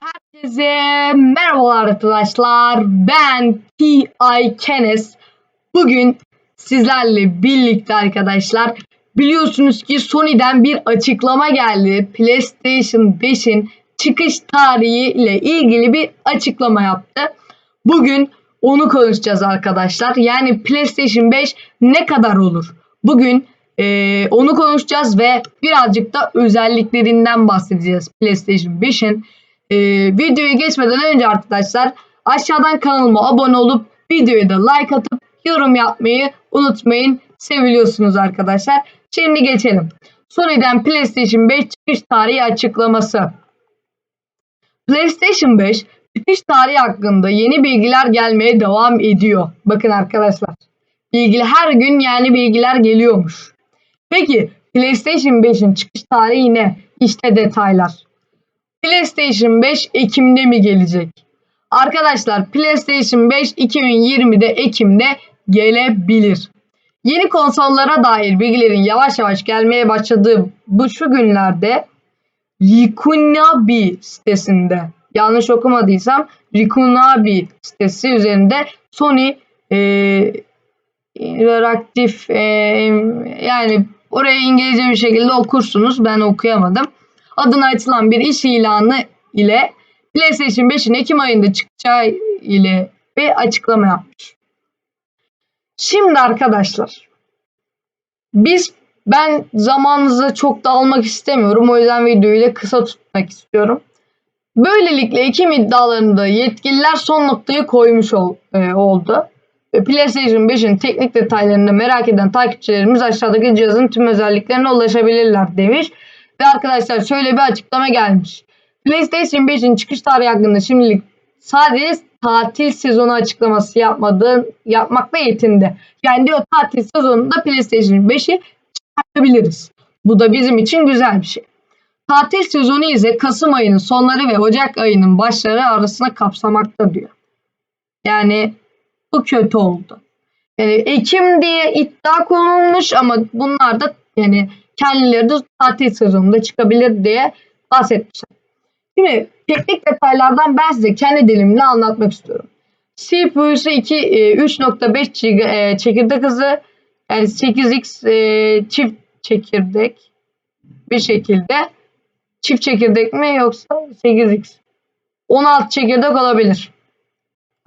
Herkese merhabalar arkadaşlar. Ben T.I. Kenes. Bugün sizlerle birlikte arkadaşlar biliyorsunuz ki Sony'den bir açıklama geldi. PlayStation 5'in çıkış tarihi ile ilgili bir açıklama yaptı. Bugün onu konuşacağız arkadaşlar. Yani PlayStation 5 ne kadar olur? Bugün eee, onu konuşacağız ve birazcık da özelliklerinden bahsedeceğiz PlayStation 5'in. Ee, videoya geçmeden önce arkadaşlar aşağıdan kanalıma abone olup videoya da like atıp yorum yapmayı unutmayın. Seviliyorsunuz arkadaşlar. Şimdi geçelim. Sony'den PlayStation 5 çıkış tarihi açıklaması. PlayStation 5 çıkış tarihi hakkında yeni bilgiler gelmeye devam ediyor. Bakın arkadaşlar. Bilgiler her gün yeni bilgiler geliyormuş. Peki PlayStation 5'in çıkış tarihi ne? İşte detaylar. PlayStation 5 Ekim'de mi gelecek? Arkadaşlar PlayStation 5 2020'de Ekim'de gelebilir. Yeni konsollara dair bilgilerin yavaş yavaş gelmeye başladığı bu şu günlerde Rikunabi sitesinde yanlış okumadıysam Rikunabi sitesi üzerinde Sony e, interaktif e, yani oraya İngilizce bir şekilde okursunuz. Ben okuyamadım adına açılan bir iş ilanı ile PlayStation 5'in Ekim ayında çıkacağı ile bir açıklama yapmış. Şimdi arkadaşlar biz ben zamanınızı çok da almak istemiyorum. O yüzden videoyu da kısa tutmak istiyorum. Böylelikle Ekim iddialarında yetkililer son noktayı koymuş ol, e, oldu. Ve PlayStation 5'in teknik detaylarını merak eden takipçilerimiz aşağıdaki cihazın tüm özelliklerine ulaşabilirler demiş. Ve arkadaşlar şöyle bir açıklama gelmiş. PlayStation 5'in çıkış tarihi hakkında şimdilik sadece tatil sezonu açıklaması yapmadığı, yapmakla yetindi. Yani diyor tatil sezonunda PlayStation 5'i çıkartabiliriz. Bu da bizim için güzel bir şey. Tatil sezonu ise Kasım ayının sonları ve Ocak ayının başları arasında kapsamakta diyor. Yani bu kötü oldu. Yani Ekim diye iddia konulmuş ama bunlar da yani kendileri de tatil sezonunda çıkabilir diye bahsetmişler. Şimdi teknik detaylardan ben size kendi dilimle anlatmak istiyorum. CPU'su 2 3.5 GB çekirdek hızı yani 8x e, çift çekirdek bir şekilde çift çekirdek mi yoksa 8x 16 çekirdek olabilir.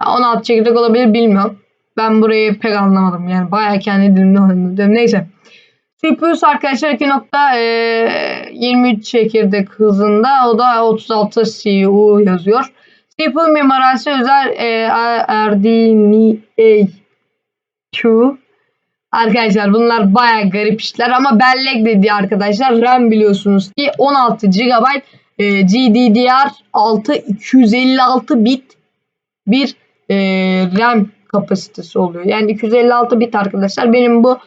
16 çekirdek olabilir bilmiyorum. Ben burayı pek anlamadım. Yani bayağı kendi dilimle anladım. Neyse. CPU'su arkadaşlar 2.23 çekirdek hızında. O da 36 CU yazıyor. CPU mimarisi özel e, RDNA Arkadaşlar bunlar baya garip işler ama bellek dediği arkadaşlar RAM biliyorsunuz ki 16 GB e, GDDR6 256 bit bir e, RAM kapasitesi oluyor. Yani 256 bit arkadaşlar. Benim bu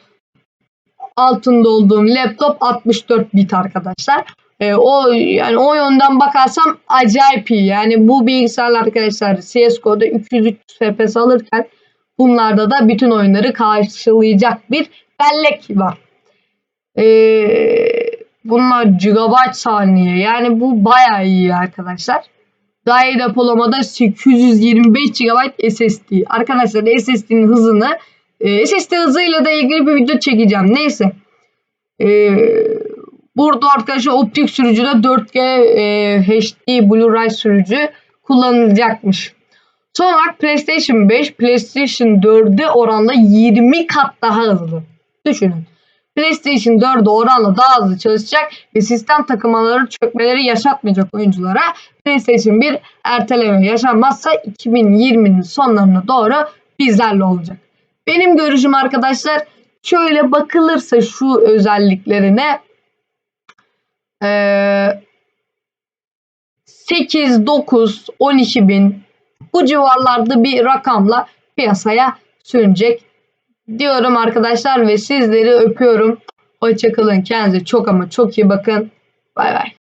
altında olduğum laptop 64 bit arkadaşlar. E, o yani o yönden bakarsam acayip iyi. Yani bu bilgisayarlar arkadaşlar CS:GO'da 300-300 FPS alırken bunlarda da bütün oyunları karşılayacak bir bellek var. E, bunlar gigabyte saniye. Yani bu bayağı iyi arkadaşlar. Daha iyi depolamada 825 GB SSD. Arkadaşlar SSD'nin hızını e, SSD hızıyla da ilgili bir video çekeceğim. Neyse. E, burada arkadaşlar optik sürücüde 4G e, HD Blu-ray sürücü kullanılacakmış. Son olarak PlayStation 5 PlayStation 4'e oranla 20 kat daha hızlı. Düşünün. PlayStation 4'e oranla daha hızlı çalışacak ve sistem takılmaları çökmeleri yaşatmayacak oyunculara PlayStation 1 erteleme yaşanmazsa 2020'nin sonlarına doğru bizlerle olacak. Benim görüşüm arkadaşlar şöyle bakılırsa şu özelliklerine ee, 8, 9, 12 bin bu civarlarda bir rakamla piyasaya sürünecek diyorum arkadaşlar ve sizleri öpüyorum. Hoşçakalın. Kendinize çok ama çok iyi bakın. Bay bay.